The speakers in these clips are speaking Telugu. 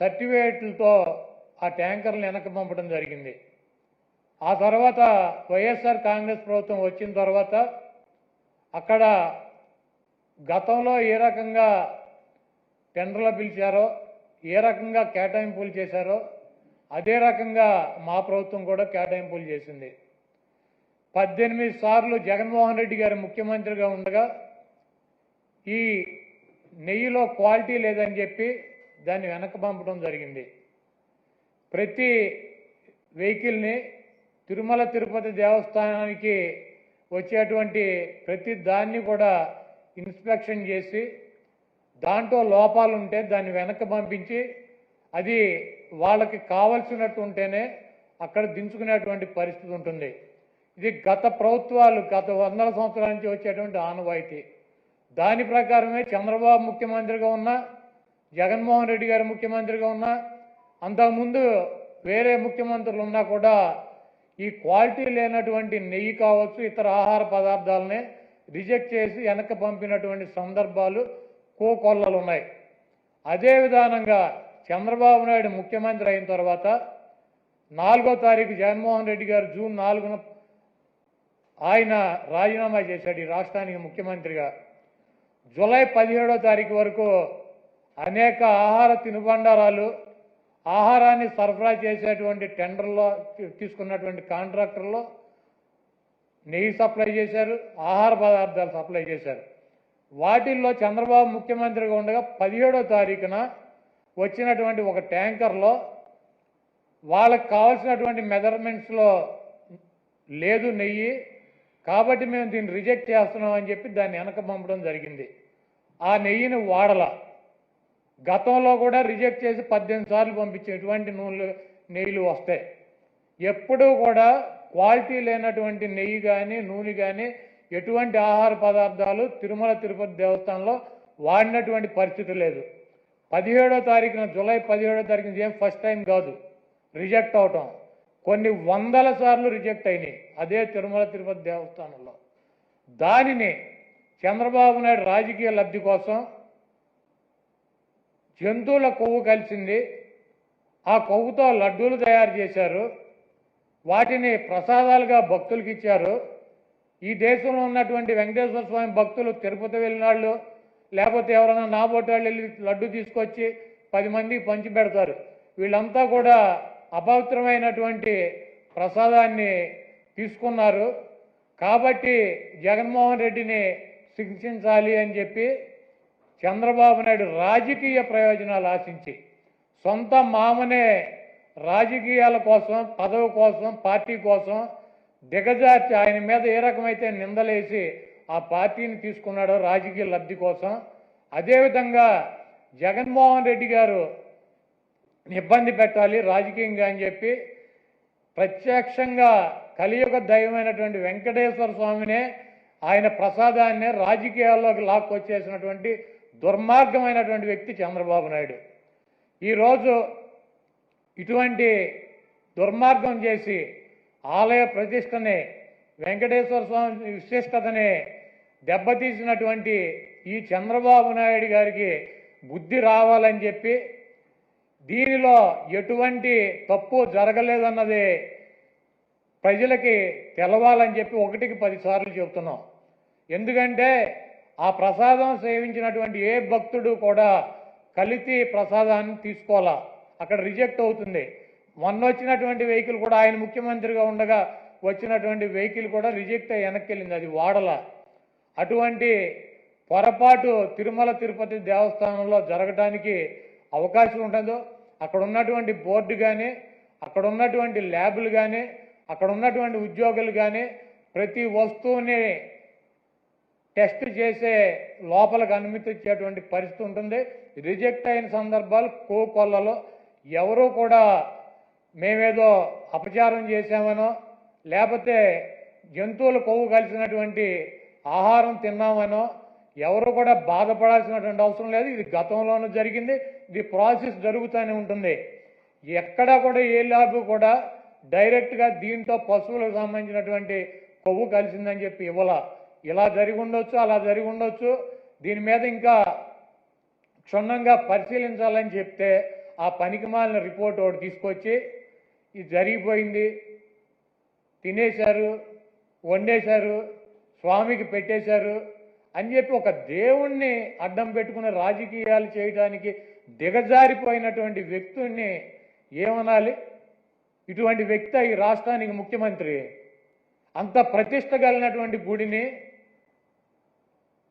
సర్టిఫికేట్లతో ఆ ట్యాంకర్లు వెనక్కి పంపడం జరిగింది. ఆ తర్వాత వైఎస్ఆర్ కాంగ్రెస్ ప్రభుత్వం వచ్చిన తర్వాత అక్కడ గతంలో ఏ రకంగా టెండర్లు పిలిచారో ఏ రకంగా కేటాయింపులు చేశారో అదే రకంగా మా ప్రభుత్వం కూడా కేటాయింపులు చేసింది. పద్దెనిమిది సార్లు జగన్మోహన్ రెడ్డి గారు ముఖ్యమంత్రిగా ఉండగా ఈ నెయ్యిలో క్వాలిటీ లేదని చెప్పి దాన్ని వెనక్కి పంపడం జరిగింది. ప్రతి వెహికల్ని తిరుమల తిరుపతి దేవస్థానానికి వచ్చేటువంటి ప్రతి దాన్ని కూడా ఇన్స్పెక్షన్ చేసి దాంట్లో లోపాలు ఉంటే దాన్ని వెనక్కి పంపించి అది వాళ్ళకి కావలసినట్టు ఉంటేనే అక్కడ దించుకునేటువంటి పరిస్థితి ఉంటుంది. ఇది గత ప్రభుత్వాలు గత వందల సంవత్సరాల నుంచి వచ్చేటువంటి ఆనవాయితీ. దాని ప్రకారమే చంద్రబాబు ముఖ్యమంత్రిగా ఉన్నా జగన్మోహన్ రెడ్డి గారు ముఖ్యమంత్రిగా ఉన్నా అంతకుముందు వేరే ముఖ్యమంత్రులు ఉన్నా కూడా ఈ క్వాలిటీ లేనటువంటి నెయ్యి కావచ్చు ఇతర ఆహార పదార్థాలనే రిజెక్ట్ చేసి వెనక్కి పంపినటువంటి సందర్భాలు కోకొల్లలు ఉన్నాయి అదే విధానంగా చంద్రబాబు నాయుడు ముఖ్యమంత్రి అయిన తర్వాత నాలుగో తారీఖు జగన్మోహన్ రెడ్డి గారు జూన్ నాలుగున ఆయన రాజీనామా చేశాడు ఈ రాష్ట్రానికి ముఖ్యమంత్రిగా. జూలై పదిహేడో తారీఖు వరకు అనేక ఆహార తినుబండారాలు ఆహారాన్ని సరఫరా చేసేటువంటి టెండర్లో తీసుకున్నటువంటి కాంట్రాక్టర్లో నెయ్యి సప్లై చేశారు ఆహార పదార్థాలు సప్లై చేశారు. వాటిల్లో చంద్రబాబు ముఖ్యమంత్రిగా ఉండగా పదిహేడో తారీఖున వచ్చినటువంటి ఒక ట్యాంకర్లో వాళ్ళకి కావాల్సినటువంటి మెజర్మెంట్స్లో లేదు నెయ్యి కాబట్టి మేము దీన్ని రిజెక్ట్ చేస్తున్నాం అని చెప్పి దాన్ని వెనక పంపడం జరిగింది. ఆ నెయ్యిని వాడలా. గతంలో కూడా రిజెక్ట్ చేసి పద్దెనిమిది సార్లు పంపించేటువంటి నూనెలు నెయ్యిలు వస్తాయి. ఎప్పుడూ కూడా క్వాలిటీ లేనటువంటి నెయ్యి కానీ నూనె కానీ ఎటువంటి ఆహార పదార్థాలు తిరుమల తిరుపతి దేవస్థానంలో వాడినటువంటి పరిస్థితి లేదు. పదిహేడో తారీఖున జూలై పదిహేడో తారీఖున ఏం ఫస్ట్ టైం కాదు. రిజెక్ట్ అవటం. కొన్ని వందల సార్లు రిజెక్ట్ అయినాయి అదే తిరుమల తిరుపతి దేవస్థానంలో. దానిని చంద్రబాబు నాయుడు రాజకీయ లబ్ధి కోసం జంతువుల కొవ్వు కలిసింది. ఆ కొవ్వుతో లడ్డూలు తయారు చేశారు. వాటిని ప్రసాదాలుగా భక్తులకి ఇచ్చారు. ఈ దేశంలో ఉన్నటువంటి వెంకటేశ్వర స్వామి భక్తులు తిరుపతి వెళ్ళినాళ్ళు లేకపోతే ఎవరైనా నాబోటాళ్ళు వెళ్ళి లడ్డు తీసుకొచ్చి పది మందికి పంచి పెడతారు. వీళ్ళంతా కూడా అపవిత్రమైనటువంటి ప్రసాదాన్ని తీసుకున్నారు. కాబట్టి జగన్మోహన్ రెడ్డిని శిక్షించాలి అని చెప్పి చంద్రబాబు నాయుడు రాజకీయ ప్రయోజనాలు ఆశించి సొంత మామనే రాజకీయాల కోసం పదవి కోసం పార్టీ కోసం దిగజార్చి ఆయన మీద ఏ రకమైతే నిందలేసి ఆ పార్టీని తీసుకున్నాడో రాజకీయ లబ్ధి కోసం అదేవిధంగా జగన్మోహన్ రెడ్డి గారు ఇబ్బంది పెట్టాలి రాజకీయంగా అని చెప్పి ప్రత్యక్షంగా కలియుగ దైవమైనటువంటి వెంకటేశ్వర స్వామినే ఆయన ప్రసాదాన్ని రాజకీయాల్లోకి లాక్కొచ్చేసినటువంటి దుర్మార్గమైనటువంటి వ్యక్తి చంద్రబాబు నాయుడు. ఈరోజు ఇటువంటి దుర్మార్గం చేసి ఆలయ ప్రతిష్టని వెంకటేశ్వర స్వామి విశిష్టతని దెబ్బతీసినటువంటి ఈ చంద్రబాబు నాయుడు గారికి బుద్ధి రావాలని చెప్పి దీనిలో ఎటువంటి తప్పు జరగలేదన్నది ప్రజలకి తెలవాలని చెప్పి ఒకటికి పదిసార్లు చెబుతున్నాం. ఎందుకంటే ఆ ప్రసాదం సేవించినటువంటి ఏ భక్తుడు కూడా కలిసి ప్రసాదాన్ని తీసుకోవాలా? అక్కడ రిజెక్ట్ అవుతుంది. మొన్న వచ్చినటువంటి వెహికల్ కూడా ఆయన ముఖ్యమంత్రిగా ఉండగా వచ్చినటువంటి వెహికల్ కూడా రిజెక్ట్ అయ్యి వెనక్కి వెళ్ళింది అది వాడల. అటువంటి పొరపాటు తిరుమల తిరుపతి దేవస్థానంలో జరగడానికి అవకాశం ఉంటుందో అక్కడ ఉన్నటువంటి బోర్డు కానీ అక్కడ ఉన్నటువంటి ల్యాబులు కానీ అక్కడ ఉన్నటువంటి ఉద్యోగులు కానీ ప్రతి వస్తువుని టెస్ట్ చేసే లోపలికి అనుమతి ఇచ్చేటువంటి పరిస్థితి ఉంటుంది. రిజెక్ట్ అయిన సందర్భాలు కోకొల్లలో. ఎవరూ కూడా మేమేదో అపచారం చేశామనో లేకపోతే జంతువుల కొవ్వు కలిసినటువంటి ఆహారం తిన్నామనో ఎవరు కూడా బాధపడాల్సినటువంటి అవసరం లేదు. ఇది గతంలోనూ జరిగింది. ఇది ప్రాసెస్ జరుగుతూనే ఉంటుంది. ఎక్కడా కూడా ఏ ల్యాబ్ కూడా డైరెక్ట్గా దీంతో పశువులకు సంబంధించినటువంటి కొవ్వు కలిసిందని చెప్పి ఇవ్వాల. ఇలా జరిగి ఉండొచ్చు అలా జరిగి ఉండొచ్చు. దీని మీద ఇంకా క్షుణ్ణంగా పరిశీలించాలని చెప్తే ఆ పనికిమాలిన రిపోర్ట్ ఒకటి తీసుకొచ్చి ఇది జరిగిపోయింది తినేశారు వండేశారు స్వామికి పెట్టేశారు అని చెప్పి ఒక దేవుణ్ణి అడ్డం పెట్టుకుని రాజకీయాలు చేయడానికి దిగజారిపోయినటువంటి వ్యక్తుల్ని ఏమనాలి? ఇటువంటి వ్యక్తి ఈ రాష్ట్రానికి ముఖ్యమంత్రి. అంత ప్రతిష్ట కలిగినటువంటి గుడిని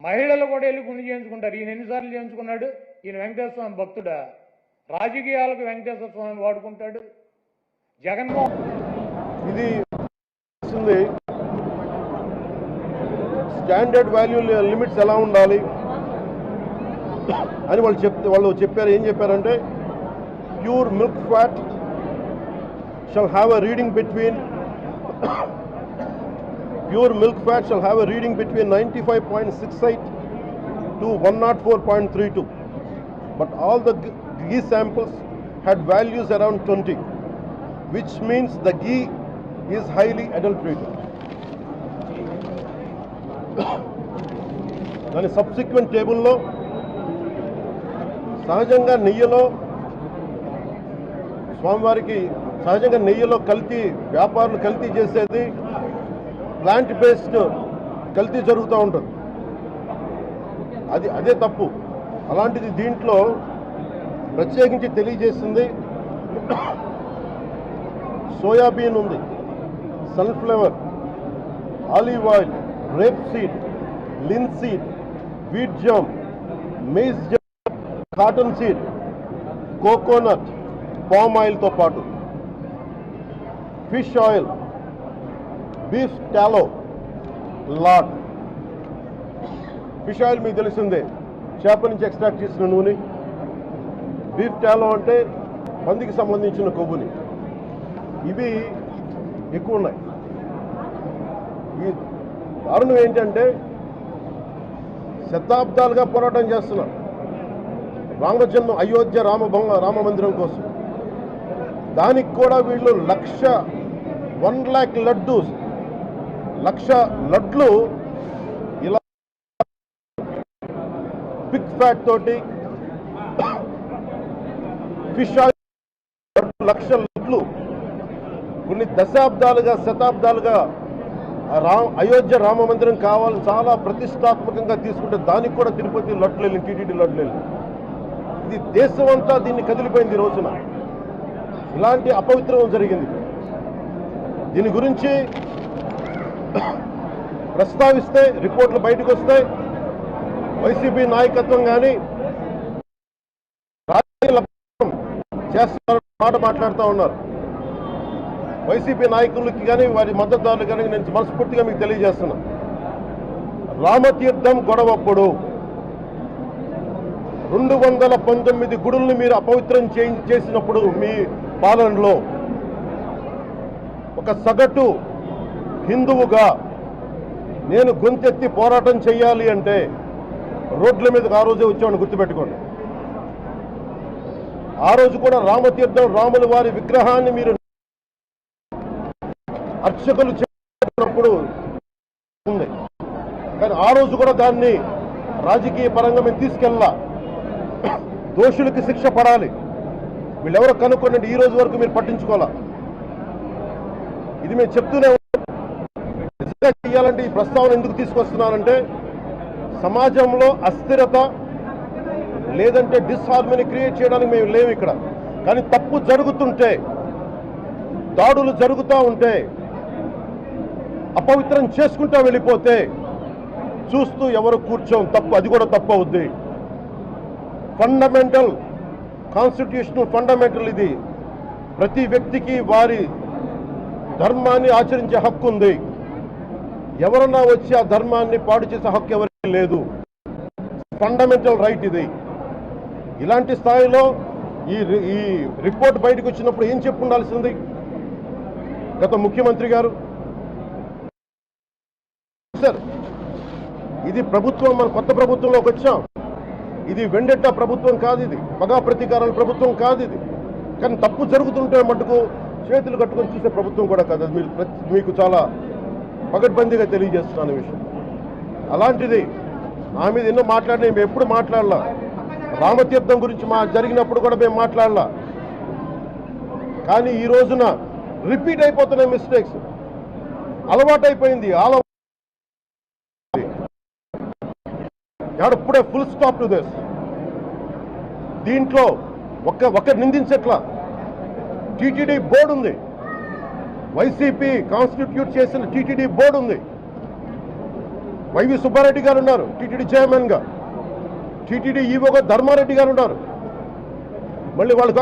మహిళలు కూడా వెళ్ళి గుండె చేయించుకుంటారు. ఈయన ఎన్నిసార్లు చేయించుకున్నాడు? ఈయన వెంకటేశ్వర స్వామి భక్తుడా? రాజకీయాలకు వెంకటేశ్వర స్వామి వాడుకుంటాడు? జగన్మోహన్ ఇది స్టాండర్డ్ వాల్యూ లిమిట్స్ ఎలా ఉండాలి? అని వాళ్ళు చెప్తే వాళ్ళు చెప్పారు. ఏం చెప్పారంటే pure milk fat shall have a reading between pure milk fat shall have a reading between 95.68 to 104.32. But all the ghee samples had values around 20 which means the ghee is highly adulterated. దాని సబ్సిక్వెంట్ టేబుల్లో సహజంగా నెయ్యిలో స్వామివారికి సహజంగా నెయ్యిలో కల్తీ వ్యాపారులు కల్తీ చేసేది ప్లాంట్ బేస్డ్ కల్తీ జరుగుతూ ఉంటుంది. అది అదే తప్పు. అలాంటిది దీంట్లో ప్రత్యేకించి తెలియజేసింది సోయాబీన్ ఉంది. Sunflower olive oil rapeseed linseed wheat germ maize germ cottonseed coconut palm ఆయిల్తో పాటు. Fish oil beef tallow lard fish oil మీకు తెలిసిందే. చేప నుంచి ఎక్స్ట్రాక్ట్ చేసిన నూనె. బీఫ్ టాలో అంటే పందికి సంబంధించిన కొవ్వుని. ఇవి ఎక్కువ ఉన్నాయి. ఈ దారుణం ఏంటంటే శతాబ్దాలుగా పోరాటం చేస్తున్నారు. రామజన్మ అయోధ్య రామభంగ రామ మందిరం కోసం. దానికి కూడా వీళ్ళు లక్ష వన్ ల్యాక్ లడ్డూస్ లక్ష లడ్లు ఇలా పిక్ ఫ్యాట్ తోటి ఫిష్ లక్ష లడ్లు కొన్ని దశాబ్దాలుగా శతాబ్దాలుగా రామ అయోధ్య రామ మందిరం కావాలని చాలా ప్రతిష్టాత్మకంగా తీసుకుంటే దానికి కూడా తిరుపతి లడ్లు వెళ్ళి టీటీడీ లడ్లు ఇది దేశం అంతా దీన్ని కదిలిపోయింది రోజున. ఇలాంటి అపవిత్రం జరిగింది. దీని గురించి ప్రస్తావిస్తే రిపోర్ట్లు బయటకు వస్తాయి. వైసీపీ నాయకత్వం కానీ రాజకీయ మాట మాట్లాడుతూ ఉన్నారు. వైసీపీ నాయకులకి కానీ వారి మద్దతుదారులు కానీ నేను మనస్ఫూర్తిగా మీకు తెలియజేస్తున్నా. రామతీర్థం గొడవప్పుడు రెండు వందల పంతొమ్మిది గుడుల్ని మీరు అపవిత్రం చేసినప్పుడు మీ పాలనలో ఒక సగటు హిందువుగా నేను గొంతెత్తి పోరాటం చేయాలి అంటే రోడ్ల మీదకి ఆ రోజే వచ్చామని గుర్తుపెట్టుకోండి. ఆ రోజు కూడా రామతీర్థం రాముల వారి విగ్రహాన్ని మీరు అర్చకులు చేసినప్పుడు ఉంది. కానీ ఆ రోజు కూడా దాన్ని రాజకీయ పరంగా మేము తీసుకెళ్ళా దోషులకి శిక్ష పడాలి. వీళ్ళెవరో కనుక్కోనండి ఈ రోజు వరకు మీరు పట్టించుకోవాలా? ఇది మేము చెప్తూనే చేయాలంటే ఈ ప్రస్తావన ఎందుకు తీసుకొస్తున్నానంటే సమాజంలో అస్థిరత లేదంటే డిస్హార్మోని క్రియేట్ చేయడానికి మేము లేము ఇక్కడ. కానీ తప్పు జరుగుతుంటే దాడులు జరుగుతూ ఉంటే అపవిత్రం చేసుకుంటూ వెళ్ళిపోతే చూస్తూ ఎవరు కూర్చోం తప్పు అది కూడా తప్పు అవుద్ది. ఫండమెంటల్ కాన్స్టిట్యూషనల్ ఫండమెంటల్ ఇది. ప్రతి వ్యక్తికి వారి ధర్మాన్ని ఆచరించే హక్కు ఉంది. ఎవరన్నా వచ్చి ఆ ధర్మాన్ని పాడు చేసే హక్కు ఎవరికి లేదు. ఫండమెంటల్ రైట్ ఇది. ఇలాంటి స్థాయిలో ఈ రి- ఈ రిపోర్ట్ బయటకు వచ్చినప్పుడు ఏం చెప్పుండాల్సింది గత ముఖ్యమంత్రి గారు. సార్ ఇది ప్రభుత్వం మన కొత్త ప్రభుత్వంలోకి వచ్చాం. ఇది వెండెట్ట ప్రభుత్వం కాదు ఇది. మగా ప్రతీకారాల ప్రభుత్వం కాదు ఇది. కానీ తప్పు జరుగుతుంటే మటుకు చేతులు కట్టుకొని చూసే ప్రభుత్వం కూడా కాదు. అది మీరు మీకు చాలా పగడ్బందీగా తెలియజేస్తున్నాను విషయం. అలాంటిది నా మీద ఎన్నో మాట్లాడినా మేము ఎప్పుడు మాట్లాడలా. రామతీర్థం గురించి మా జరిగినప్పుడు కూడా మేము మాట్లాడలా. కానీ ఈ రోజున రిపీట్ అయిపోతున్నాయి మిస్టేక్స్. అలవాటైపోయింది అయిపోయింది ఇప్పుడే ఫుల్ స్టాప్ టు దిస్. దీంట్లో ఒక్క ఒక్క నిందించట్లా. టీటీడీ బోర్డు ఉంది. వైసీపీ కాన్స్టిట్యూట్ చేసిన టీటీడీ బోర్డు ఉంది. వైవి సుబ్బారెడ్డి గారు ఉన్నారు టీటీడీ చైర్మన్గా టీటీడీ ఈవోగా ధర్మారెడ్డి గారు ఉన్నారు. మళ్ళీ వాళ్ళు